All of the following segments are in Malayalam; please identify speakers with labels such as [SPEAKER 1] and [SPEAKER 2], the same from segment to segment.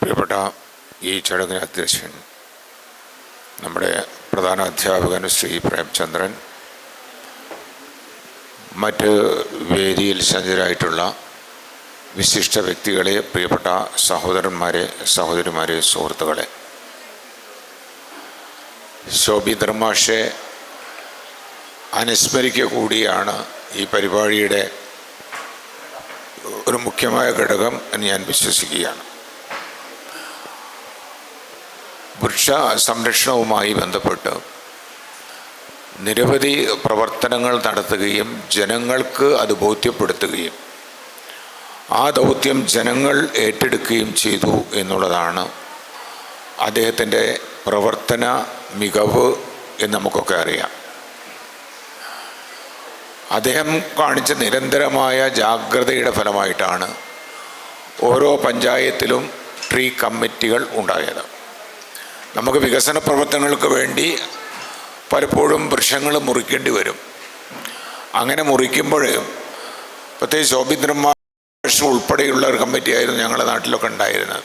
[SPEAKER 1] പ്രിയപ്പെട്ട ഈ ചടങ്ങിന് അധ്യക്ഷൻ നമ്മുടെ പ്രധാന അധ്യാപകൻ ശ്രീ പ്രേംചന്ദ്രൻ മറ്റ് വേദിയിൽ സജ്ജരായിട്ടുള്ള വിശിഷ്ട വ്യക്തികളെ പ്രിയപ്പെട്ട സഹോദരന്മാരെ സഹോദരിമാരെ സുഹൃത്തുക്കളെ. ശോഭി ധർമാഷെ അനുസ്മരിക്കുക കൂടിയാണ് ഈ പരിപാടിയുടെ ഒരു മുഖ്യമായ ഘടകം എന്ന് ഞാൻ വിശ്വസിക്കുകയാണ്. വൃക്ഷ സംരക്ഷണവുമായി ബന്ധപ്പെട്ട് നിരവധി പ്രവർത്തനങ്ങൾ നടത്തുകയും ജനങ്ങൾക്ക് അത് ബോധ്യപ്പെടുത്തുകയും ആ ദൗത്യം ജനങ്ങൾ ഏറ്റെടുക്കുകയും ചെയ്തു എന്നുള്ളതാണ് അദ്ദേഹത്തിന്റെ പ്രവർത്തന മികവ് എന്ന് നമുക്കൊക്കെ അറിയാം. അദ്ദേഹം കാണിച്ച നിരന്തരമായ ജാഗ്രതയുടെ ഫലമായിട്ടാണ് ഓരോ പഞ്ചായത്തിലും ട്രീ കമ്മിറ്റികൾ ഉണ്ടായത്. നമുക്ക് വികസന പ്രവർത്തനങ്ങൾക്ക് വേണ്ടി പലപ്പോഴും വൃക്ഷങ്ങൾ മുറിക്കേണ്ടി വരും. അങ്ങനെ മുറിക്കുമ്പോൾ പ്രത്യേകിച്ച് ശോഭിന്ദ്രമാഷ് ഉൾപ്പെടെയുള്ള ഒരു കമ്മിറ്റിയായിരുന്നു ഞങ്ങളുടെ നാട്ടിലൊക്കെ ഉണ്ടായിരുന്നത്.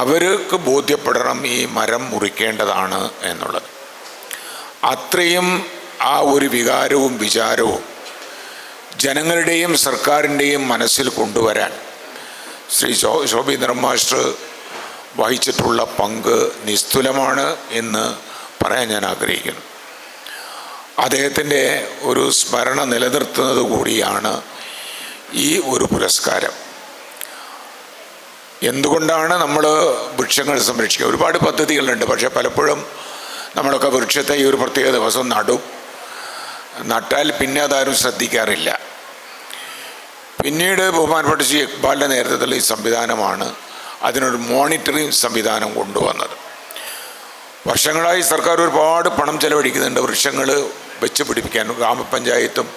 [SPEAKER 1] അവർക്ക് ബോധ്യപ്പെടണം ഈ മരം മുറിക്കേണ്ടതാണ് എന്നുള്ളത്. അത്രയും ആ ഒരു വികാരവും വിചാരവും ജനങ്ങളുടെയും സർക്കാരിന്റെയും മനസ്സിൽ കൊണ്ടുവരാൻ ശ്രീ ശോ ശോഭീന്ദ്രൻ മാസ്റ്റർ വഹിച്ചിട്ടുള്ള പങ്ക് നിസ്തുലമാണ് എന്ന് പറയാൻ ഞാൻ ആഗ്രഹിക്കുന്നു. അദ്ദേഹത്തിന്റെ ഒരു സ്മരണ നിലനിർത്തുന്നത് കൂടിയാണ് ഈ ഒരു പുരസ്കാരം. എന്തുകൊണ്ടാണ് നമ്മൾ വൃക്ഷങ്ങൾ സംരക്ഷിക്കുക? ഒരുപാട് പദ്ധതികളുണ്ട് പക്ഷേ പലപ്പോഴും നമ്മളൊക്കെ വൃക്ഷത്തെ ഈ ഒരു പ്രത്യേക ദിവസം നടും. നട്ടാൽ പിന്നെ അതാരും ശ്രദ്ധിക്കാറില്ല. പിന്നീട് ബഹുമാനപ്പെട്ട ശ്രീ ഇക്ബാലിന്റെ നേതൃത്വത്തിലുള്ള ഈ സംവിധാനമാണ് അതിനൊരു മോണിറ്ററിങ് സംവിധാനം കൊണ്ടുവന്നത്. വർഷങ്ങളായി സർക്കാർ ഒരുപാട് പണം ചെലവഴിക്കുന്നുണ്ട്. വൃക്ഷങ്ങൾ വെച്ച് പിടിപ്പിക്കാൻ ഗ്രാമപഞ്ചായത്തും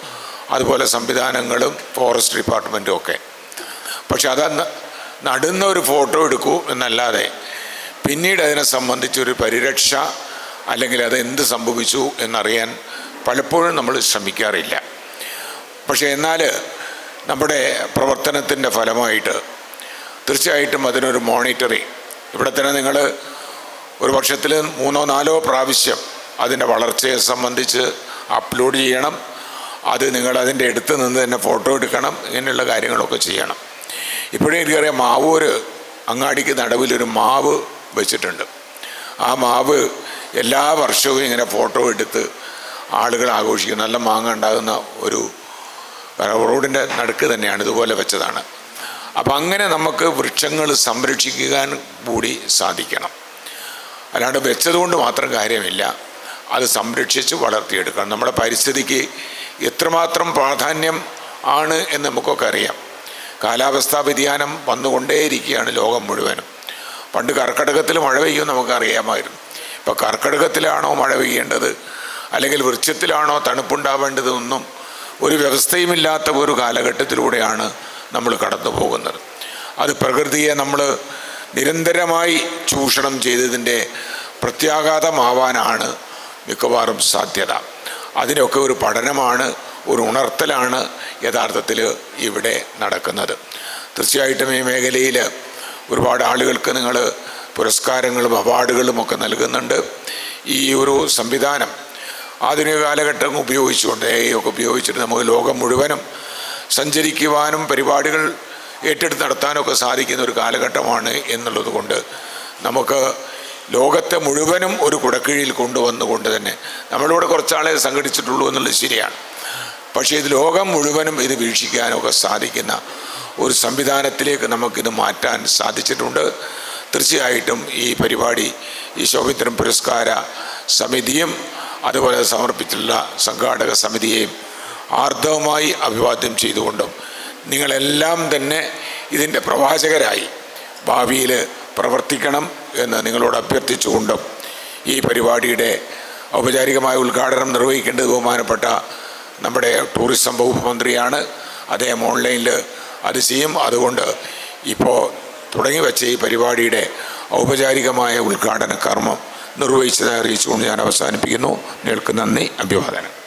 [SPEAKER 1] അതുപോലെ സംവിധാനങ്ങളും ഫോറസ്റ്റ് ഡിപ്പാർട്ട്മെന്റും ഒക്കെ. പക്ഷെ അത് നടുന്ന ഒരു ഫോട്ടോ എടുക്കൂ എന്നല്ലാതെ പിന്നീട് അതിനെ സംബന്ധിച്ചൊരു പരിരക്ഷ അല്ലെങ്കിൽ അത് എന്ത് സംഭവിച്ചു എന്നറിയാൻ പലപ്പോഴും നമ്മൾ ശ്രമിക്കാറില്ല. പക്ഷേ എന്നാൽ നമ്മുടെ പ്രവർത്തനത്തിന്റെ ഫലമായിട്ട് തീർച്ചയായിട്ടും അതിനൊരു മോണിറ്ററിങ് ഇവിടെ തന്നെ നിങ്ങൾ ഒരു വർഷത്തിൽ മൂന്നോ നാലോ പ്രാവശ്യം അതിന്റെ വളർച്ചയെ സംബന്ധിച്ച് അപ്ലോഡ് ചെയ്യണം. അത് നിങ്ങൾ അതിന്റെ അടുത്ത് നിന്ന് തന്നെ ഫോട്ടോ എടുക്കണം. ഇങ്ങനെയുള്ള കാര്യങ്ങളൊക്കെ ചെയ്യണം. ഇപ്പോഴേ എനിക്കറിയാം മാവൂര് അങ്ങാടിക്ക് നടുവിലൊരു മാവ് വെച്ചിട്ടുണ്ട്. ആ മാവ് എല്ലാ വർഷവും ഇങ്ങനെ ഫോട്ടോ എടുത്ത് ആളുകൾ ആഘോഷിക്കും. നല്ല മാങ്ങ ഉണ്ടാകുന്ന ഒരു റോഡിന്റെ നടുക്ക് തന്നെയാണ് ഇതുപോലെ വെച്ചതാണ്. അപ്പം അങ്ങനെ നമുക്ക് വൃക്ഷങ്ങൾ സംരക്ഷിക്കാൻ കൂടി സാധിക്കണം. അല്ലാണ്ട് വെച്ചതുകൊണ്ട് മാത്രം കാര്യമില്ല. അത് സംരക്ഷിച്ച് വളർത്തിയെടുക്കണം. നമ്മുടെ പരിസ്ഥിതിക്ക് എത്രമാത്രം പ്രാധാന്യം ആണ് എന്ന് നമുക്കൊക്കെ അറിയാം. കാലാവസ്ഥാ വ്യതിയാനം വന്നുകൊണ്ടേയിരിക്കുകയാണ് ലോകം മുഴുവനും. പണ്ട് കർക്കടകത്തിൽ മഴ പെയ്യും നമുക്കറിയാമായിരുന്നു ഇപ്പോൾ കർക്കടകത്തിലാണോ മഴ പെയ്യേണ്ടത്? അല്ലെങ്കിൽ വൃക്ഷത്തിലാണോ തണുപ്പുണ്ടാവേണ്ടതെന്നും ഒരു വ്യവസ്ഥയുമില്ലാത്ത ഒരു കാലഘട്ടത്തിലൂടെയാണ് നമ്മൾ കടന്നു പോകുന്നത്. അത് പ്രകൃതിയെ നമ്മൾ നിരന്തരമായി ചൂഷണം ചെയ്തതിന്റെ പ്രത്യാഘാതമാവാനാണ് മിക്കവാറും സാധ്യത. അതിനൊക്കെ ഒരു പഠനമാണ് ഒരു ഉണർത്തലാണ് യഥാർത്ഥത്തിൽ ഇവിടെ നടക്കുന്നത്. തീർച്ചയായിട്ടും ഈ മേഖലയിൽ ഒരുപാട് ആളുകൾക്ക് നിങ്ങൾ പുരസ്കാരങ്ങളും അവാർഡുകളും ഒക്കെ നൽകുന്നുണ്ട്. ഈ ഒരു സംവിധാനം ആധുനിക കാലഘട്ടം ഉപയോഗിച്ചുകൊണ്ട് ഒക്കെ ഉപയോഗിച്ചിട്ട് നമുക്ക് ലോകം മുഴുവനും സഞ്ചരിക്കുവാനും പരിപാടികൾ ഏറ്റെടുത്ത് നടത്താനൊക്കെ സാധിക്കുന്ന ഒരു കാലഘട്ടമാണ് എന്നുള്ളത് കൊണ്ട് നമുക്ക് ലോകത്തെ മുഴുവനും ഒരു കുടക്കീഴിൽ കൊണ്ടുവന്നുകൊണ്ട് തന്നെ നമ്മളിവിടെ കുറച്ചാളെ സംഘടിച്ചിട്ടുള്ളൂ എന്നുള്ളത് ശരിയാണ്. പക്ഷേ ഇത് ലോകം മുഴുവനും ഇത് വീക്ഷിക്കാനൊക്കെ സാധിക്കുന്ന ഒരു സംവിധാനത്തിലേക്ക് നമുക്കിത് മാറ്റാൻ സാധിച്ചിട്ടുണ്ട്. തീർച്ചയായിട്ടും ഈ പരിപാടി ഈ ശോഭിത്രം പുരസ്കാര സമിതിയും അതുപോലെ സമർപ്പിച്ചിട്ടുള്ള സംഘാടക സമിതിയെയും ആർദ്രവമായി അഭിവാദ്യം ചെയ്തുകൊണ്ടും നിങ്ങളെല്ലാം തന്നെ ഇതിന്റെ പ്രവാചകരായി ഭാവിയിൽ പ്രവർത്തിക്കണം എന്ന് നിങ്ങളോട് അഭ്യർത്ഥിച്ചുകൊണ്ടും ഈ പരിപാടിയുടെ ഔപചാരികമായ ഉദ്ഘാടനം നിർവഹിക്കേണ്ടത് ബഹുമാനപ്പെട്ട നമ്മുടെ ടൂറിസം വകുപ്പ് മന്ത്രിയാണ്. അദ്ദേഹം ഓൺലൈനിൽ അത് ചെയ്യും. അതുകൊണ്ട് ഇപ്പോൾ തുടങ്ങി വെച്ച ഈ പരിപാടിയുടെ ഔപചാരികമായ ഉദ്ഘാടന കർമ്മം നിർവഹിച്ചതായി അറിയിച്ചുകൊണ്ട് ഞാൻ അവസാനിപ്പിക്കുന്നു. നിങ്ങൾക്ക് നന്ദി. അഭിവാദനം.